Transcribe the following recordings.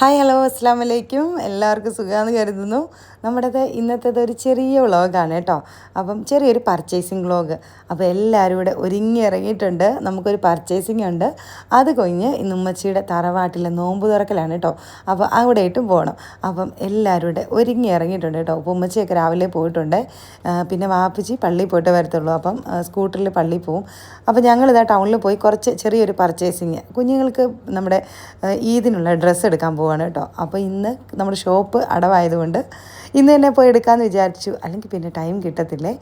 Hi hello അസ്സാം വലൈക്കും എല്ലാവർക്കും സുഖമാണെന്ന് കരുതുന്നു. നമ്മുടേത് ഇന്നത്തേത് ഒരു ചെറിയ വ്ളോഗാണ് കേട്ടോ. അപ്പം ചെറിയൊരു പർച്ചേസിങ് വ്ളോഗ്. അപ്പോൾ എല്ലാവരും കൂടെ ഒരുങ്ങി ഇറങ്ങിയിട്ടുണ്ട്. നമുക്കൊരു പർച്ചേസിങ് ഉണ്ട്. അത് കഴിഞ്ഞ് ഇന്ന് ഉമ്മച്ചിയുടെ തറവാട്ടിലെ നോമ്പ് തുറക്കലാണ് കേട്ടോ. അപ്പോൾ അവിടെയിട്ടും പോകണം അപ്പം എല്ലാവരും കൂടെ ഒരുങ്ങി ഇറങ്ങിയിട്ടുണ്ട് കേട്ടോ. അപ്പോൾ ഉമ്മച്ചിയൊക്കെ രാവിലെ പോയിട്ടുണ്ട്. പിന്നെ വാപ്പിച്ചി പള്ളിയിൽ പോയിട്ട് വരത്തുള്ളൂ. അപ്പം സ്കൂട്ടറിൽ പള്ളിയിൽ പോവും. അപ്പോൾ ഞങ്ങളിതാ ടൗണിൽ പോയി കുറച്ച് ചെറിയൊരു പർച്ചേസിങ് കുഞ്ഞുങ്ങൾക്ക് നമ്മുടെ ഈദിനുള്ള ഡ്രസ്സ് എടുക്കാൻ പോവാണ് കേട്ടോ. അപ്പോൾ ഇന്ന് നമ്മുടെ ഷോപ്പ് അടവായതുകൊണ്ട് ഇന്ന് തന്നെ പോയി എടുക്കാമെന്ന് വിചാരിച്ചു. അല്ലെങ്കിൽ പിന്നെ ടൈം കിട്ടത്തില്ലേ?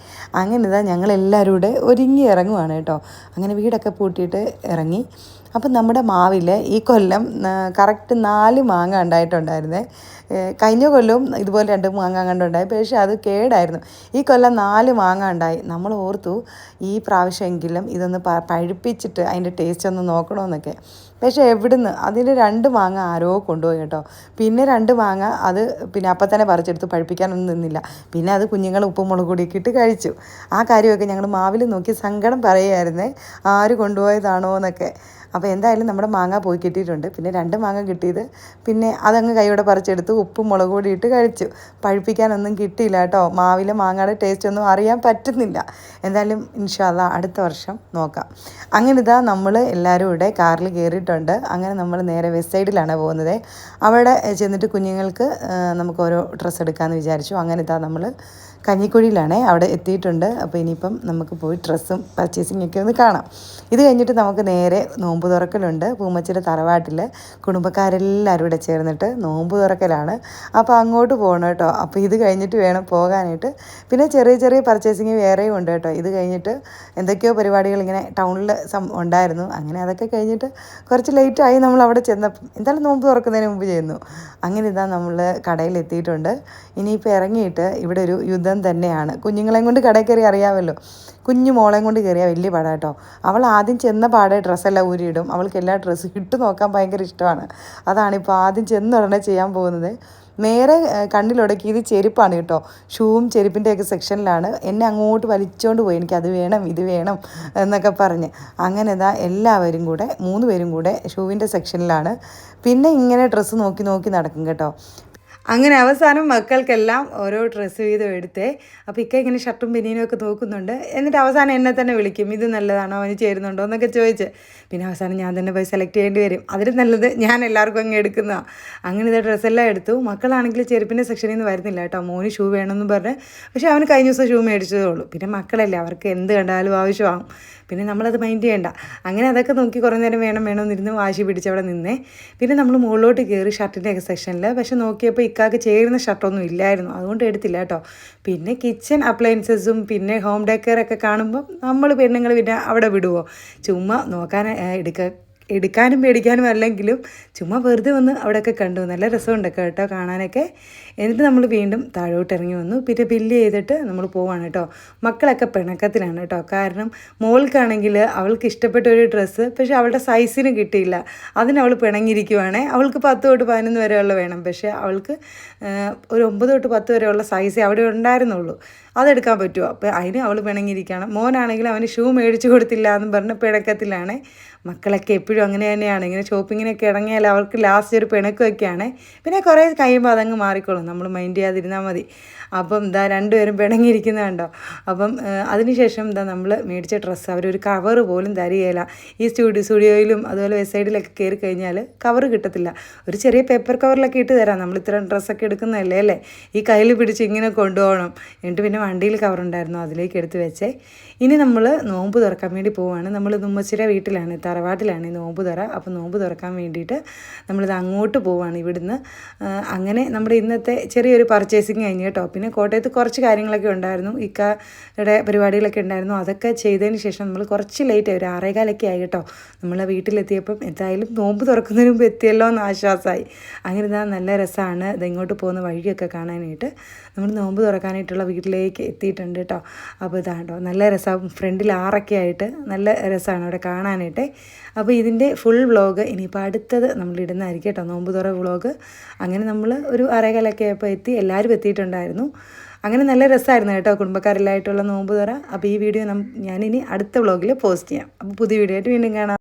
അങ്ങനെ ഇതാ ഞങ്ങളെല്ലാവരും കൂടെ ഒരുങ്ങി ഇറങ്ങുവാണ് കേട്ടോ. അങ്ങനെ വീടൊക്കെ പൂട്ടിയിട്ട് ഇറങ്ങി. അപ്പം നമ്മുടെ മാവിൽ ഈ കൊല്ലം കറക്റ്റ് നാല് മാങ്ങ ഉണ്ടായിട്ടുണ്ടായിരുന്നേ. കഴിഞ്ഞ കൊല്ലവും ഇതുപോലെ രണ്ട് മാങ്ങ കണ്ടുണ്ടായി. പക്ഷേ അത് കേടായിരുന്നു. ഈ കൊല്ലം നാല് മാങ്ങ ഉണ്ടായി. നമ്മൾ ഓർത്തു ഈ പ്രാവശ്യമെങ്കിലും ഇതൊന്ന് പഴുപ്പിച്ചിട്ട് അതിന്റെ ടേസ്റ്റ് ഒന്ന് നോക്കണമെന്നൊക്കെ. പക്ഷേ എവിടുന്ന്? അതിൽ രണ്ട് മാങ്ങ ആരോ കൊണ്ടുപോയി കേട്ടോ. പിന്നെ രണ്ട് മാങ്ങ അത് പിന്നെ അപ്പം തന്നെ പറിച്ചെടുത്ത് പഴുപ്പിക്കാനൊന്നും നിന്നില്ല. പിന്നെ അത് കുഞ്ഞുങ്ങൾ ഉപ്പും മുളക് കൂടി ഇട്ട് കഴിച്ചു. ആ കാര്യമൊക്കെ ഞങ്ങൾ മാവിൽ നോക്കി സങ്കടം പറയുമായിരുന്നേ. ആര് കൊണ്ടുപോയതാണോ എന്നൊക്കെ. അപ്പോൾ എന്തായാലും നമ്മുടെ മാങ്ങ പോയി കിട്ടിയിട്ടുണ്ട്. പിന്നെ രണ്ട് മാങ്ങ കിട്ടിയത്. പിന്നെ അതങ്ങ് കൈയോടെ പറിച്ചെടുത്ത് ഉപ്പും മുളക് പൊടി ഇട്ട് കഴിച്ചു. പഴുപ്പിക്കാനൊന്നും കിട്ടിയില്ല കേട്ടോ. മാവിലെ മാങ്ങയുടെ ടേസ്റ്റ് ഒന്നും അറിയാൻ പറ്റുന്നില്ല. എന്തായാലും ഇൻഷാല്ല അടുത്ത വർഷം നോക്കാം. അങ്ങനെ ഇതാ നമ്മൾ എല്ലാവരും ഇവിടെ കാറിൽ കയറിയിട്ടുണ്ട്. അങ്ങനെ നമ്മൾ നേരെ വെസ്റ്റ് സൈഡിലാണ് പോകുന്നത്. അവിടെ ചെന്നിട്ട് കുഞ്ഞുങ്ങൾക്ക് നമുക്ക് ഓരോ ഡ്രസ്സ് എടുക്കാമെന്ന് വിചാരിച്ചു. അങ്ങനെ ഇതാ നമ്മൾ കഞ്ഞിക്കുഴിയിലാണ് അവിടെ എത്തിയിട്ടുണ്ട്. അപ്പോൾ ഇനിയിപ്പം നമുക്ക് പോയി ഡ്രസ്സും പർച്ചേസിംഗ് ഒക്കെ ഒന്ന് കാണാം. ഇത് കഴിഞ്ഞിട്ട് നമുക്ക് നേരെ നോമ്പ് തുറക്കലുണ്ട്. പൂമച്ചിയുടെ തറവാട്ടിൽ കുടുംബക്കാരെല്ലാവരും ഇവിടെ ചേർന്നിട്ട് നോമ്പ് തുറക്കലാണ്. അപ്പോൾ അങ്ങോട്ട് പോകണം കേട്ടോ. അപ്പോൾ ഇത് കഴിഞ്ഞിട്ട് വേണം പോകാനായിട്ട്. പിന്നെ ചെറിയ ചെറിയ പർച്ചേസിങ് വേറെയും ഉണ്ട് കേട്ടോ. ഇത് കഴിഞ്ഞിട്ട് എന്തൊക്കെയോ പരിപാടികൾ ഇങ്ങനെ ടൗണിൽ ഉണ്ടായിരുന്നു. അങ്ങനെ അതൊക്കെ കഴിഞ്ഞിട്ട് കുറച്ച് ലേറ്റായി നമ്മൾ അവിടെ ചെന്നപ്പോൾ എന്തായാലും നോമ്പ് തുറക്കുന്നതിന് മുമ്പ് ചെയ്യുന്നു അങ്ങനെ ഇതാ നമ്മൾ കടയിൽ എത്തിയിട്ടുണ്ട്. ഇനിയിപ്പോൾ ഇറങ്ങിയിട്ട് ഇവിടെ ഒരു യുദ്ധം തന്നെയാണ്. കുഞ്ഞുങ്ങളെയും കൊണ്ട് കടയിൽ കയറി അറിയാമല്ലോ. കുഞ്ഞു മോളെയും കൊണ്ട് കയറിയാൽ വലിയ പാടാ കേട്ടോ. അവൾ ആദ്യം ചെന്ന പാടെ ഡ്രസ്സെല്ലാം ഊരിയിടും. അവൾക്ക് എല്ലാ ഡ്രസ്സും ഇട്ട് നോക്കാൻ ഭയങ്കര ഇഷ്ടമാണ്. അതാണ് അതാണിപ്പോൾ ആദ്യം ചെന്ന് ഉടനെ ചെയ്യാൻ പോകുന്നത്. നേരെ കണ്ണിലുടക്കിയത് ചെരുപ്പാണ് കേട്ടോ. ഷൂവും ചെരുപ്പിന്റെയൊക്കെ സെക്ഷനിലാണ്. എന്നെ അങ്ങോട്ട് വലിച്ചോണ്ട് പോയി. എനിക്ക് അത് വേണം ഇത് വേണം എന്നൊക്കെ പറഞ്ഞ്. അങ്ങനെ ഇതാ എല്ലാവരും കൂടെ മൂന്ന് പേരും കൂടെ ഷൂവിന്റെ സെക്ഷനിലാണ്. പിന്നെ ഇങ്ങനെ ഡ്രസ്സ് നോക്കി നോക്കി നടക്കും കേട്ടോ. അങ്ങനെ അവസാനം മക്കൾക്കെല്ലാം ഓരോ ഡ്രസ്സ് വീതം എടുത്തേ. അപ്പോൾ ഇക്ക ഇങ്ങനെ ഷർട്ടും ബനിയനും ഒക്കെ നോക്കുന്നുണ്ട്. എന്നിട്ട് അവസാനം എന്നെ തന്നെ വിളിക്കും ഇത് നല്ലതാണോ? അവന് ചേരുന്നുണ്ടോ? എന്നൊക്കെ ചോദിച്ച്. പിന്നെ അവസാനം ഞാൻ തന്നെ പോയി സെലക്ട് ചെയ്യേണ്ടി വരും. അതിൽ നല്ലത് ഞാൻ എല്ലാവർക്കും അങ്ങ് എടുക്കുന്നതാണ് അങ്ങനെ ഇത് ഡ്രസ്സെല്ലാം എടുത്തു. മക്കളാണെങ്കിൽ ചെരുപ്പിന്റെ സെക്ഷനിൽ നിന്ന് വരുന്നില്ല കേട്ടോ. മോന് ഷൂ വേണമെന്ന് പറഞ്ഞ്. പക്ഷേ അവന് കഴിഞ്ഞ ദിവസം ഷൂ മേടിച്ചതേ ഉള്ളൂ. പിന്നെ മക്കളല്ലേ അവർക്ക് എന്ത് കണ്ടാലും ആവശ്യമാകും പിന്നെ നമ്മളത് മൈൻഡ് ചെയ്യണ്ട. അങ്ങനെ അതൊക്കെ നോക്കി കുറേ നേരം വേണം വേണമെന്നിരുന്ന് വാശി പിടിച്ച് അവിടെ നിന്നേ. പിന്നെ നമ്മൾ മുകളിലോട്ട് കയറി ഷർട്ടിന്റെ ഒക്കെ സെക്ഷനിൽ പക്ഷെ നോക്കിയപ്പോൾ ഇക്കാക്ക് ചേരുന്ന ഷർട്ടൊന്നും ഇല്ലായിരുന്നു. അതുകൊണ്ട് എടുത്തില്ല കേട്ടോ. പിന്നെ കിച്ചൺ അപ്ലയൻസസും പിന്നെ ഹോം ഡെക്കറൊക്കെ കാണുമ്പോൾ നമ്മൾ പെണ്ണുങ്ങൾ പിന്നെ അവിടെ വിടുവോ? ചുമ്മാ നോക്കാൻ എടുക്കുക എടുക്കാനും മേടിക്കാനും അല്ലെങ്കിലും ചുമ്മാ വെറുതെ വന്ന് അവിടെയൊക്കെ കണ്ടു. നല്ല രസമുണ്ട് കേട്ടോ കാണാനൊക്കെ. എന്നിട്ട് നമ്മൾ വീണ്ടും താഴോട്ട് ഇറങ്ങി വന്നു. പിന്നെ ബില്ല് ചെയ്തിട്ട് നമ്മൾ പോവാണ് കേട്ടോ. മക്കളൊക്കെ പിണക്കത്തിലാണ് കേട്ടോ. കാരണം മോൾക്കാണെങ്കിൽ അവൾക്ക് ഇഷ്ടപ്പെട്ട ഒരു ഡ്രസ്സ് പക്ഷെ അവളുടെ സൈസിന് കിട്ടിയില്ല. അതിന് അവൾ പിണങ്ങിയിരിക്കുവാണേ. അവൾക്ക് പത്ത് തൊട്ട് പതിനൊന്ന് വരെയുള്ള വേണം. പക്ഷേ അവൾക്ക് ഒരു ഒമ്പത് തൊട്ട് പത്ത് വരെയുള്ള സൈസ് അവിടെ ഉണ്ടായിരുന്നുള്ളൂ. അതെടുക്കാൻ പറ്റുമോ? അപ്പോൾ അതിന് അവൾ പിണങ്ങിയിരിക്കുകയാണ്. മോനാണെങ്കിൽ അവന് ഷൂ മേടിച്ചു കൊടുത്തില്ല എന്ന് പറഞ്ഞ് പിണക്കത്തിലാണ്. മക്കളൊക്കെ എപ്പോഴും അങ്ങനെ തന്നെയാണ്. ഇങ്ങനെ ഷോപ്പിങ്ങിനൊക്കെ ഇറങ്ങിയാൽ അവർക്ക് ലാസ്റ്റ് ഒരു പിണക്കമൊക്കെയാണ് പിന്നെ കുറേ കഴിയുമ്പോൾ അതങ്ങ് മാറിക്കോളും. നമ്മൾ മൈൻഡ് ചെയ്യാതിരുന്നാൽ മതി. അപ്പം എന്താ രണ്ടുപേരും പിണങ്ങിയിരിക്കുന്നത് കണ്ടോ? അപ്പം അതിനുശേഷം എന്താ നമ്മൾ മേടിച്ച ഡ്രസ്സ് അവരൊരു കവർ പോലും തരികയില്ല ഈ സ്റ്റുഡിയോ സ്റ്റുഡിയോയിലും അതുപോലെ വെബ്സൈറ്റിലൊക്കെ കയറി കഴിഞ്ഞാൽ കവർ കിട്ടത്തില്ല. ഒരു ചെറിയ പേപ്പർ കവറിലൊക്കെ ഇട്ട് തരാം. നമ്മൾ ഇത്രയും ഡ്രസ്സൊക്കെ എടുക്കുന്നതല്ലേ അല്ലേ? ഈ കയ്യിൽ പിടിച്ച് ഇങ്ങനെ കൊണ്ടുപോകണം. എന്നിട്ട് പിന്നെ വണ്ടിയിൽ കവറുണ്ടായിരുന്നു അതിലേക്ക് എടുത്ത് വെച്ചേ. ഇനി നമ്മൾ നോമ്പ് തുറക്കാൻ വേണ്ടി പോവുകയാണ് നമ്മൾ ഉമ്മച്ചിര വീട്ടിലാണ് തറവാട്ടിലാണ് ഈ നോമ്പ് തുറ. അപ്പോൾ നോമ്പ് തുറക്കാൻ വേണ്ടിയിട്ട് നമ്മളിത് അങ്ങോട്ട് പോവുകയാണ് ഇവിടുന്ന്. അങ്ങനെ നമ്മുടെ ഇന്നത്തെ ചെറിയൊരു പർച്ചേസിങ് കഴിഞ്ഞ് കേട്ടോ. പിന്നെ കോട്ടയത്ത് കുറച്ച് കാര്യങ്ങളൊക്കെ ഉണ്ടായിരുന്നു. ഇക്കയുടെ പരിപാടികളൊക്കെ ഉണ്ടായിരുന്നു. അതൊക്കെ ചെയ്തതിന് ശേഷം നമ്മൾ കുറച്ച് ലേറ്റ് ആയി ഒരു ആറേകാലൊക്കെ ആയി കേട്ടോ. നമ്മൾ വീട്ടിലെത്തിയപ്പം എന്തായാലും നോമ്പ് തുറക്കുന്നതിന് മുമ്പ് എത്തിയല്ലോ എന്ന് ആശ്വാസമായി അങ്ങനെ ഇതാ നല്ല രസമാണ് ഇത് ഇങ്ങോട്ട് പോകുന്ന വഴിയൊക്കെ കാണാനായിട്ട്. നമ്മൾ നോമ്പ് തുറക്കാനായിട്ടുള്ള വീട്ടിലേക്ക് എത്തിയിട്ടുണ്ട് കേട്ടോ. അപ്പോൾ ഇതാണ്ടോ നല്ല രസം ഫ്രണ്ടിൽ ആറൊക്കെ ആയിട്ട് നല്ല രസമാണ് അവിടെ കാണാനായിട്ട്. അപ്പോൾ ഇതിന്റെ ഫുൾ വ്ളോഗ് ഇനിയിപ്പോൾ അടുത്തത് നമ്മൾ ഇടുന്നതായിരിക്കും കേട്ടോ. നോമ്പ് തുറ വ്ളോഗ് അങ്ങനെ നമ്മൾ ഒരു അരകലൊക്കെ ആയപ്പോൾ എത്തി എല്ലാവരും എത്തിയിട്ടുണ്ടായിരുന്നു. അങ്ങനെ നല്ല രസമായിരുന്നു കേട്ടോ കുടുംബക്കാരെല്ലായിട്ടുള്ള നോമ്പ് തുറ അപ്പോൾ ഈ വീഡിയോ ഞാനിനി അടുത്ത വ്ളോഗിൽ പോസ്റ്റ് ചെയ്യാം. അപ്പോൾ പുതിയ വീഡിയോ ആയിട്ട് വീണ്ടും കാണാം.